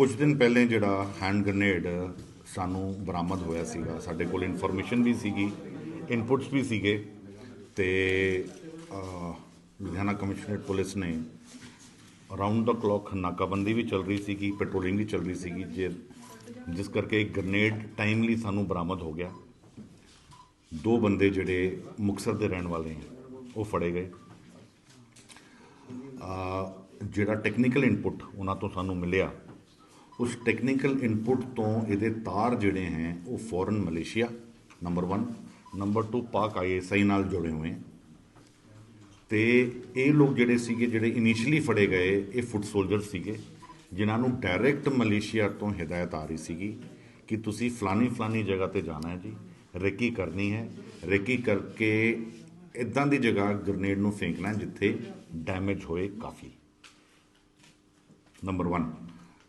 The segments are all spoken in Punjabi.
ਕੁਝ ਦਿਨ ਪਹਿਲੇ ਜਿਹੜਾ ਹੈਂਡ ਗ੍ਰਨੇਡ ਸਾਨੂੰ ਬਰਾਮਦ ਹੋਇਆ ਸੀਗਾ, ਸਾਡੇ ਕੋਲ ਇਨਫੋਰਮੇਸ਼ਨ ਵੀ ਸੀਗੀ ਇਨਪੁਟਸ ਵੀ ਸੀਗੇ ਤੇ ਲੁਧਿਆਣਾ ਕਮਿਸ਼ਨਰੇਟ ਪੁਲਿਸ ਨੇ ਅਰਾਊਂਡ ਦਾ ਕਲੌਕ ਨਾਕਾਬੰਦੀ ਵੀ ਚੱਲ ਰਹੀ ਸੀਗੀ ਪੈਟਰੋਲਿੰਗ ਵੀ ਚੱਲ ਰਹੀ ਸੀਗੀ, ਜੇ, ਜਿਸ ਕਰਕੇ ਇੱਕ ਗ੍ਰਨੇਡ ਟਾਈਮਲੀ ਸਾਨੂੰ ਬਰਾਮਦ ਹੋ ਗਿਆ। ਦੋ ਬੰਦੇ ਜਿਹੜੇ ਮੁਕਤਸਰ ਦੇ ਰਹਿਣ ਵਾਲੇ ਹੈ, ਉਹ ਫੜੇ ਗਏ। ਆ ਜਿਹੜਾ ਟੈਕਨੀਕਲ ਇਨਪੁਟ ਉਹਨਾਂ ਤੋਂ ਸਾਨੂੰ ਮਿਲਿਆ ਉਸ ਟੈਕਨੀਕਲ ਇਨਪੁਟ ਤੋਂ ਇਹਦੇ ਤਾਰ ਜਿਹੜੇ ਹੈ, ਉਹ ਫੋਰਨ ਮਲੇਸ਼ੀਆ ਨੰਬਰ 1 ਨੰਬਰ 2 ਪਾਕ ਆਈਐਸਆਈ ਨਾਲ ਜੁੜੇ ਹੋਏ। ਹੈ ਤੇ ਇਹ ਲੋਕ ਜਿਹੜੇ ਸੀਗੇ, ਜਿਹੜੇ ਇਨੀਸ਼ੀਅਲੀ ਫੜੇ ਗਏ, ਇਹ ਫੁੱਟ ਸੋਲਜਰ ਸੀਗੇ, ਜਿਨ੍ਹਾਂ ਨੂੰ ਡਾਇਰੈਕਟ ਮਲੇਸ਼ੀਆ ਤੋਂ ਹਦਾਇਤ ਆ ਰਹੀ ਸੀਗੀ ਕਿ ਤੁਸੀਂ ਫਲਾਨੀ ਫਲਾਨੀ ਜਗ੍ਹਾ ਤੇ ਜਾਣਾ ਹੈ ਜੀ, ਰੇਕੀ ਕਰਨੀ ਹੈ। ਰੇਕੀ ਕਰਕੇ ਇਦਾਂ ਦੀ ਜਗ੍ਹਾ ਗ੍ਰਨੇਡ ਨੂੰ ਫੇਂਕਣਾ ਜਿੱਥੇ ਡੈਮੇਜ ਹੋਏ ਕਾਫੀ। ਨੰਬਰ 1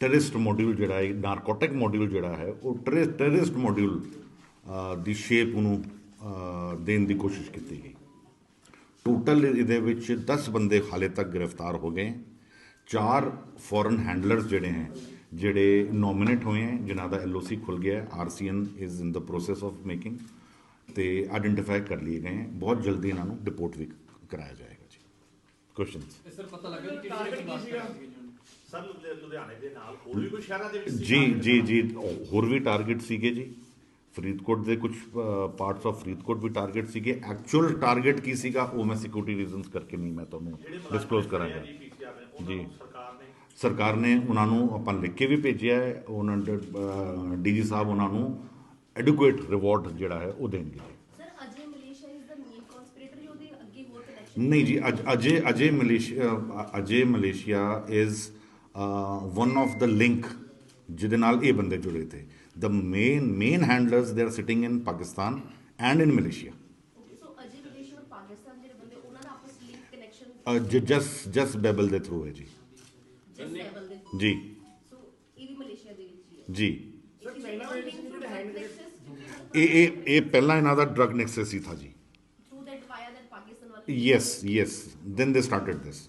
ਟੈਰਰਿਸਟ ਮੋਡਿਊਲ ਜਿਹੜਾ ਹੈ ਨਾਰਕੋਟਿਕ ਮੋਡਿਊਲ ਜਿਹੜਾ ਹੈ ਉਹ ਟੈਰਰਿਸਟ ਮੋਡਿਊਲ ਦੀ ਸ਼ੇਪ ਨੂੰ ਦੇਣ ਦੀ ਕੋਸ਼ਿਸ਼ ਕੀਤੀ ਗਈ। ਟੋਟਲ ਇਹਦੇ ਵਿੱਚ 10 ਬੰਦੇ ਹਾਲੇ ਤੱਕ ਗ੍ਰਿਫਤਾਰ ਹੋ ਗਏ। ਚਾਰ ਫੋਰਨ ਹੈਂਡਲਰਸ ਜਿਹੜੇ ਹੈ ਜਿਹੜੇ ਨੋਮੀਨੇਟ ਹੋਏ ਹੈ ਜਿਨ੍ਹਾਂ ਦਾ ਐਲਓਸੀ ਖੁੱਲ ਗਿਆ ਹੈ RCN is in the process of making ਤੇ ਆਇਡੈਂਟੀਫਾਈ ਕਰ ਲਏ ਗਏ ਹੈ। ਬਹੁਤ ਜਲਦੀ ਇਹਨਾਂ ਨੂੰ ਡਿਪੋਰਟ ਵੀ ਕਰਾਇਆ ਜਾਏਗਾ ਜੀ। ਕੁਐਸਚਨਸ ਸਰ ਪਤਾ ਲੱਗਾ ਕਿ ਬਾਤ ਕਰ ਸੀਗੇ? ਸਰ ਲੁਧਿ- ਲੁਧਿਆਣੇ ਦੇ ਨਾਲ ਹੋਰ ਵੀ ਕੋਈ ਸ਼ਹਿਰਾਂ ਦੇ ਵਿੱਚ ਸੀ ਜੀ? ਜੀ ਜੀ ਹੋਰ ਵੀ ਟਾਰਗੇਟ ਸੀਗੇ ਜੀ। ਫਰੀਦਕੋਟ ਦੇ ਕੁਝ ਪਾਰਟਸ ਆਫ ਫਰੀਦਕੋਟ ਵੀ ਟਾਰਗੇਟ ਸੀਗੇ। ਐਕਚੁਅਲ ਟਾਰਗੇਟ ਕੀ ਸੀਗਾ ਉਹ ਮੈਂ ਸਿਕਿਉਰਿਟੀ ਰੀਜ਼ਨਸ ਕਰਕੇ ਨਹੀਂ ਮੈਂ ਤੁਹਾਨੂੰ ਡਿਸਕਲੋਜ਼ ਕਰਾਂਗਾ। ਜੀ ਸਰਕਾਰ ਨੇ ਸਰਕਾਰ ਨੇ ਉਹਨਾਂ ਨੂੰ ਆਪਾਂ ਲਿਖ ਕੇ ਵੀ ਭੇਜਿਆ ਹੈ। ਉਹਨਾਂ ਡੀਜੀ ਸਾਹਿਬ ਉਹਨਾਂ ਨੂੰ ਐਡੁਕੇਟ ਰਿਵਾਰਡ ਜਿਹੜਾ ਹੈ ਉਹ ਦੇਣਗੇ। Sir Ajay Malaysia is the main conspirator ਜਾਂ ਉਹਦੇ ਅੱਗੇ ਹੋਰ ਕਨੈਕਸ਼ਨ ਨਹੀਂ ਜੀ ਅਜੇ ਅਜੇ Malaysia Ajay Malaysia is one of the link ਜਿਹਦੇ ਨਾਲ ਇਹ ਬੰਦੇ ਜੁੜੇ ਥੇ the main main handlers they are sitting in Pakistan and in Malaysia Jas Jas Babbal ਦੇ ਥਰੂ ਹੈ ਜੀ ਜੀ ਜੀ ਇਹ ਇਹ ਇਹ ਪਹਿਲਾਂ ਇਹਨਾਂ ਦਾ ਡਰਗ ਨੈਕਸਸ ਹੀ ਥਾ ਜੀ through that via that Pakistan ਵਾਲੇ yes yes then they started this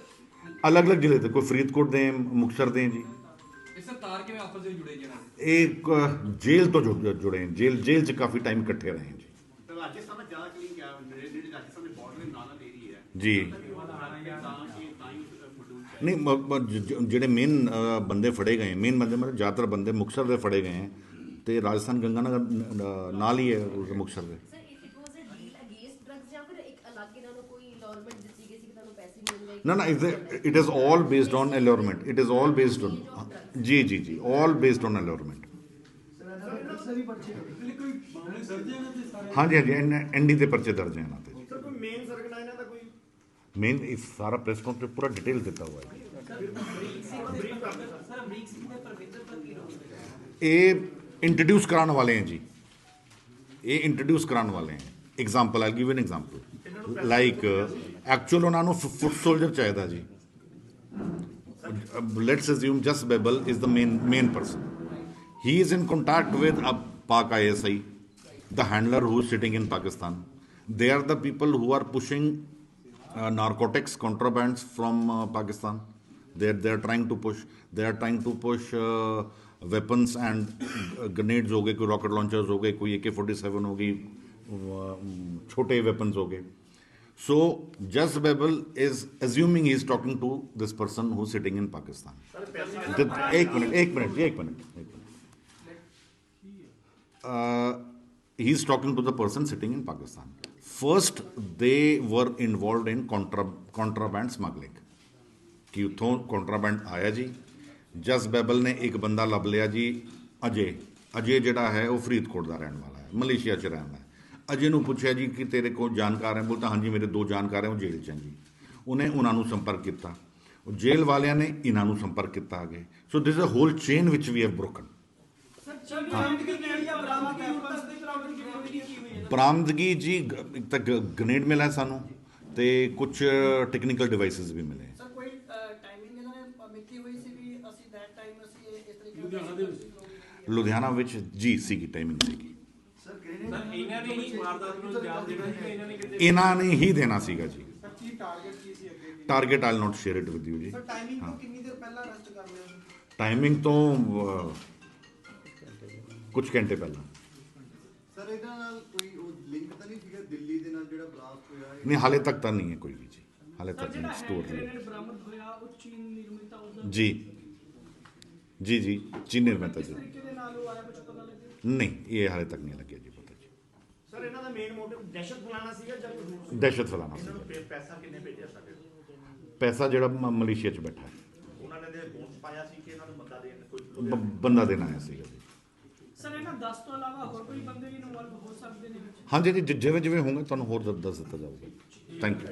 ਨਾਲ ਏਰੀਆ ਹੈ ਜੀ ਤਾਂ ਕਿ ਤਾਂ ਹੀ ਮਡੂਲ ਨਹੀਂ ਮ- ਮ- ਜ- ਜ- ਜਿਹੜੇ ਮੇਨ ਬੰਦੇ ਫੜੇ ਗਏ ਮੇਨ ਬੰਦੇ ਮਤਲਬ ਜ਼ਿਆਦਾਤਰ ਬੰਦੇ ਮੁਕਤਸਰ ਦੇ ਫੜੇ ਗਏ ਹੈ ਤੇ ਰਾਜਸਥਾਨ ਗੰਗਾਨਗਰ ਨ- ਨ- ਨਾਲ ਹੀ ਹੈ ਉਸ ਮੁਕਤਸਰ ਦੇ sir if it was a deal against drugs ਜਾਂ ਫਿਰ ਇੱਕ ਅਲੱਗ ਇਹਨਾਂ ਨੂੰ ਕੋਈ ਅਲੋਰਮੈਂਟ ਦਿੱਤੀ ਗਈ ਸੀ ਕਿ ਤੁਹਾਨੂੰ ਪੈਸੇ ਮਿਲਣਗੇ ਨਾ ਨਾ it is all based on allurement it is all based on ਜੀ ਜੀ ਜੀ ਆਲ ਬੇਸਡ ਔਨ ਅਲੋਰਮੈਂਟ ਹਾਂਜੀ ਹਾਂਜੀ ਐਨਡੀ ਦੇ ਪਰਚੇ ਦਰਜ ਹੈ ਇਹਨਾਂ ਤੇ ਸਰ ਕੋਈ ਮੇਨ ਸਰਗਨਾ ਇਹਨਾਂ ਦਾ ਕੋਈ ਮੇਨ ਇਸ ਸਾਰਾ ਪ੍ਰੈਸ ਕਾਨਫਰੰਸ ਪੂਰਾ ਡਿਟੇਲ ਦਿੱਤਾ ਹੋਇਆ ਹੈ ਇਹ ਇੰਟਰੋਡਿਊਸ ਕਰਾਉਣ ਵਾਲੇ हैं जी ਇਹ ਇੰਟਰੋਡਿਊਸ ਕਰਾਉਣ ਵਾਲੇ हैं example I give an example like actual ਉਹਨਾਂ ਨੂੰ ਫੁੱਟ ਸੋਲਜਰ ਚਾਹੀਦਾ ਜੀ let's assume just Bebel is the main main person. He is in contact with a Pak ISI, the handler who is sitting in Pakistan. They are the people who are pushing uh, narcotics contrabands from uh, Pakistan. They are, they are trying to push. They are trying to push uh, weapons and uh, grenades हो गए कोई rocket launchers हो गए कोई AK-47 हो गई uh, छोटे weapons हो गए so Jas Babbal is assuming he is talking to this person who sitting in Pakistan ایک منٹ ایک منٹ ایک منٹ ایک he is talking to the person sitting in Pakistan first they were involved in contraband smuggling کہ اتوں کانٹرابینڈ آیا جی جس بیبل نے ایک بندہ لب لیا جی اجے اجے جڑا ہے وہ فریدکوٹ کا رہن والا ہے ملائشیا 'ਚ ਰਹਿੰਦਾ ਹੈ ਅਜੇ ਨੂੰ ਪੁੱਛਿਆ ਜੀ ਕਿ ਤੇਰੇ ਕੋਲ ਜਾਣਕਾਰ ਹੈ ਬੋਲਤਾ ਹਾਂਜੀ ਮੇਰੇ ਦੋ ਜਾਣਕਾਰ ਹੈ ਉਹ ਜੇਲ੍ਹ 'ਚ ਹੈ ਜੀ। ਉਹਨੇ ਉਹਨਾਂ ਨੂੰ ਸੰਪਰਕ ਕੀਤਾ। ਉਹ ਜੇਲ੍ਹ ਵਾਲਿਆਂ ਨੇ ਇਹਨਾਂ ਨੂੰ ਸੰਪਰਕ ਕੀਤਾ ਅੱਗੇ। So this is a whole chain which we have broken ਬਰਾਮਦਗੀ ਜੀ ਇੱਕ ਤਾਂ ਗ੍ਰੇਨੇਡ ਮਿਲਾ ਸਾਨੂੰ ਤੇ ਕੁਝ ਟੈਕਨੀਕਲ ਡਿਵਾਈਸਸ ਵੀ ਮਿਲੇ। ਸਰ ਕੋਈ ਟਾਈਮਿੰਗ ਇਹਨਾਂ ਨੇ ਮਿੱਥੀ ਹੋਈ ਸੀ ਵੀ ਅਸੀਂ ਦੈਟ ਟਾਈਮ ਅਸੀਂ ਇਹ- ਇਸ ਤਰੀਕੇ ਲੁਧਿਆਣਾ ਦੇ ਵਿੱਚ? ਲੁਧਿਆਣਾ ਵਿੱਚ ਜੀ ਸੀਗੀ ਟਾਈਮਿੰਗ ਸੀਗੀ। ਸਰ ਇਹਨਾਂ ਨੇ ਹੀ ਵਾਰਦਾਤ ਨੂੰ ਅੰਜਾਮ ਦੇਣਾ ਸੀ ਇਹਨਾਂ ਨੇ ਕਿਤੇ ਇਹਨਾਂ ਨੇ ਹੀ ਦੇਣਾ ਸੀਗਾ ਜੀ। ਸਰ ਕੀ ਟਾਰਗੇਟ ਕੀ ਸੀ ਅੱਗੇ ਕੀ target I'll not share it with you ਜੀ। ਸਰ ਟਾਈਮਿੰਗ ਤੋਂ ਕਿੰਨੀ ਦੇਰ ਪਹਿਲਾਂ ਅਰੈਸਟ ਕਰ ਲਿਆ ਸੀ? ਟਾਈਮਿੰਗ ਤੋਂ ਕੁਝ ਘੰਟੇ ਪਹਿਲਾਂ। ਸਰ ਇਹਦਾ ਨਾਲ ਕੋਈ ਉਹ ਲਿੰਕ ਤਾਂ ਨਹੀਂ ਸੀਗਾ ਦਿੱਲੀ ਦੇ ਨਾਲ ਜਿਹੜਾ ਬਲਾਸਟ ਹੋਇਆ ਹੈ ਨਹੀਂ ਹਾਲੇ ਤੱਕ ਤਾਂ ਨਹੀਂ ਹੈ ਕੋਈ ਵੀ ਜੀ। ਹਾਲੇ ਤੱਕ ਨਹੀਂ ਸਟੋਰ ਬਰਾਮਦ ਹੋਇਆ ਉਹ ਚੀਨ ਨਿਰਮਿਤ ਆ ਉਹਦਾ ਜੀ। ਜੀ ਜੀ ਚੀਨ ਨਿਰਮਾਤਾ ਕਿਸ ਜੀ। ਤਰੀਕੇ ਦੇ ਨਾਲ ਉਹ ਆਇਆ ਕੁਝ ਪਤਾ ਲੱਗਿਆ? ਨਹੀਂ ਇਹ ਹਾਲੇ ਤੱਕ ਨਹੀਂ ਲੱਗਿਆ ਜੀ। ਸਰ ਇਹਨਾਂ ਦਾ ਮੇਨ ਮੋਟਿਵ ਦਹਿਸ਼ਤ ਫੈਲਾਉਣਾ ਸੀਗਾ ਜਾਂ ਕੋਈ ਹੋਰ ਸੀ? ਦਹਿਸ਼ਤ ਫੈਲਾਉਣਾ ਇਹਨਾਂ ਨੂੰ ਸੀ ਪੈ- ਪੈਸਾ ਕਿੰਨੇ ਭੇਜਿਆ ਸਾਡੇ? ਪੈਸਾ ਜਿਹੜਾ ਮ- ਮਲੇਸ਼ੀਆ 'ਚ ਬੈਠਾ ਹੈ। ਉਹਨਾਂ ਨੇ ਦੇ ਬੋਨਸ ਪਾਇਆ ਸੀ ਕਿ ਇਹਨਾਂ ਨੂੰ ਬੰਦਾ ਦੇਣ ਕੋਈ ਬ- ਬੰਦਾ ਦੇਣ ਆਇਆ ਸੀਗਾ ਜੀ। ਸਰ ਇਹਨਾਂ 10 ਤੋਂ ਇਲਾਵਾ ਹੋਰ ਕੋਈ ਬੰਦੇ ਵੀ ਇਨਵੋਲਵ ਹੋ ਸਕਦੇ ਨੇ ਵਿੱਚ? ਹਾਂਜੀ ਜੀ ਜਿ- ਜਿਵੇਂ ਜਿਵੇਂ ਹੋਣਗੇ ਤੁਹਾਨੂੰ ਹੋਰ ਦ- ਦੱਸ ਦਿੱਤਾ ਜਾਊਗਾ। Thank you